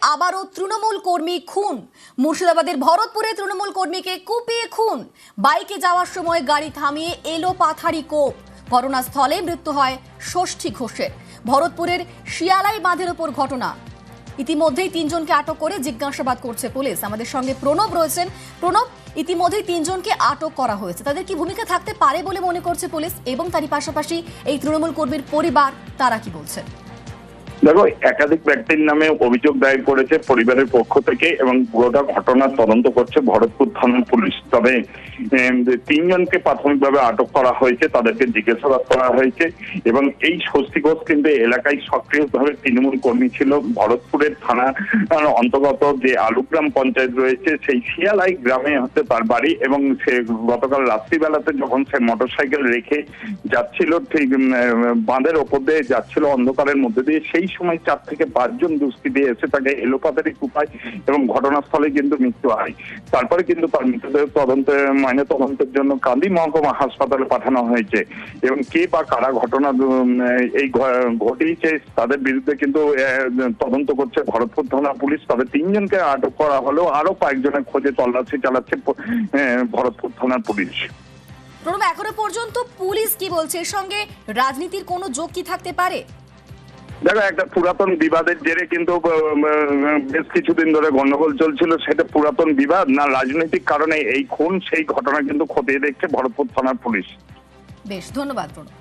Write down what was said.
আবারও তৃণমূল কর্মী খুন। মুর্শিদাবাদের ভরতপুরে তৃণমূল কর্মীকে কুপিয়ে খুন। বাইকে যাওয়ার সময় গাড়ি থামিয়ে এলো পাথারি কোপ। ঘটনাস্থলে মৃত্যু হয় ষষ্ঠী ঘোষের। ভরতপুরের শিয়ালাই বাঁধের ওপর ঘটনা। ইতিমধ্যেই তিনজনকে আটক করে জিজ্ঞাসাবাদ করছে পুলিশ। আমাদের সঙ্গে প্রণব রয়েছেন। প্রণব, ইতিমধ্যেই তিনজনকে আটক করা হয়েছে। তাদের কি ভূমিকা থাকতে পারে বলে মনে করছে পুলিশ? এবং তারই পাশাপাশি এই তৃণমূল কর্মীর পরিবার, তারা কি বলছেন দেখো, একাধিক ব্যক্তির নামে অভিযোগ দায়ের করেছে পরিবারের পক্ষ থেকে এবং পুরোটা ঘটনার তদন্ত করছে ভরতপুর থানার পুলিশ। তবে তিনজনকে প্রাথমিকভাবে আটক করা হয়েছে, তাদেরকে জিজ্ঞাসাবাদ করা হয়েছে এবং এই স্বস্তি ঘোষ কিন্তু এলাকায় সক্রিয়ভাবে তৃণমূল কর্মী ছিল। ভরতপুরের থানা অন্তর্গত যে আলুগ্রাম পঞ্চায়েত রয়েছে, সেই শিয়ালাই গ্রামে হচ্ছে তার বাড়ি এবং সে গতকাল রাত্রিবেলাতে যখন সে মোটরসাইকেল রেখে যাচ্ছিল, ঠিক বাঁধের ওপর দিয়ে যাচ্ছিল, অন্ধকারের মধ্যে দিয়ে, সেই সময় চার থেকে পাঁচজন দুষ্কৃতী এসে তাকে এলোপাতারি কুপায় এবং ঘটনাস্থলে কিন্তু মৃত্যু হয়। তারপরে কিন্তু তার মৃতদেহ তদন্তে মানে তদন্তের জন্য কান্দি মহকুমা হাসপাতালে পাঠানো হয়েছে। এবং কে বা কারা ঘটনা এই ঘটিয়েছে তাদের বিরুদ্ধে কিন্তু তদন্ত করছে ভরতপুর থানা পুলিশ। তবে তিনজনকে আটক করা হলেও আরও কয়েকজনের খোঁজে তল্লাশি চালাচ্ছে ভরতপুর থানার পুলিশ। প্রণব, এখনও পর্যন্ত পুলিশ কি বলছে? এর সঙ্গে রাজনীতির কোনো যোগ কি থাকতে পারে? দেখো, একটা পুরাতন বিবাদের জেরে কিন্তু বেশ কিছুদিন ধরে গন্ডগোল চলছিল, সেটা পুরাতন বিবাদ না রাজনৈতিক কারণে এই খুন, সেই ঘটনা কিন্তু খতিয়ে দেখছে ভরতপুর থানার পুলিশ। বেশ, ধন্যবাদ, প্রণব।